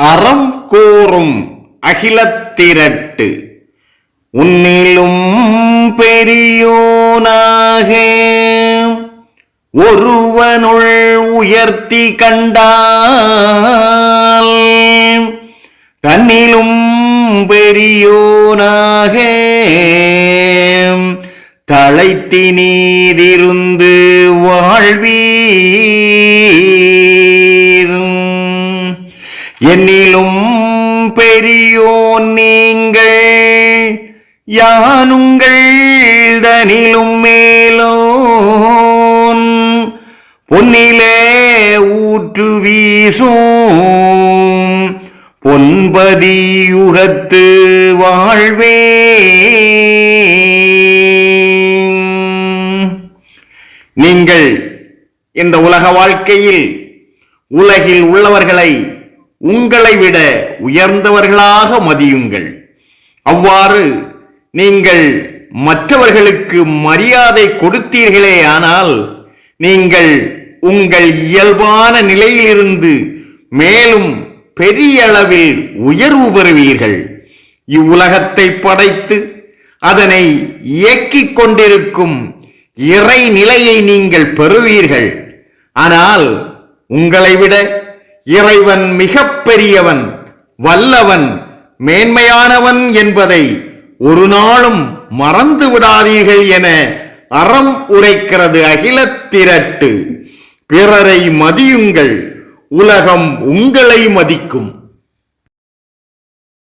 அறம் கூறும் அகிலத்திரட்டு உன்னிலும் பெரியோனாக. ஒருவனுள் உயர்த்தி கண்டால் தன்னிலும் பெரியோனாக. தழைத்தி நீதிருந்து வாழ்வீ என்னிலும் பெரியோன் நீங்கள் யானுங்கள் தனிலும் மேலோன். பொன்னிலே ஊற்று வீசும் பொன்பதியுகத்து வாழ்வே. நீங்கள் இந்த உலக வாழ்க்கையில் உலகில் உள்ளவர்களை உங்களை விட உயர்ந்தவர்களாக மதியுங்கள். அவ்வாறு நீங்கள் மற்றவர்களுக்கு மரியாதை கொடுத்தீர்களே ஆனால் நீங்கள் உங்கள் இயல்பான நிலையிலிருந்து மேலும் பெரிய அளவில் உயர்வு பெறுவீர்கள். இவ்வுலகத்தை படைத்து அதனை இயக்கிக் கொண்டிருக்கும் இறை நிலையை நீங்கள் பெறுவீர்கள். ஆனால் உங்களை விட இறைவன் மிக பெரியவன் வல்லவன் மேன்மையானவன் என்பதை ஒரு நாளும் மறந்து விடாதீர்கள் என அறம் உரைக்கிறது அகிலத்திரட்டு பிறரை மதியுங்கள் உலகம் உங்களை மதிக்கும்.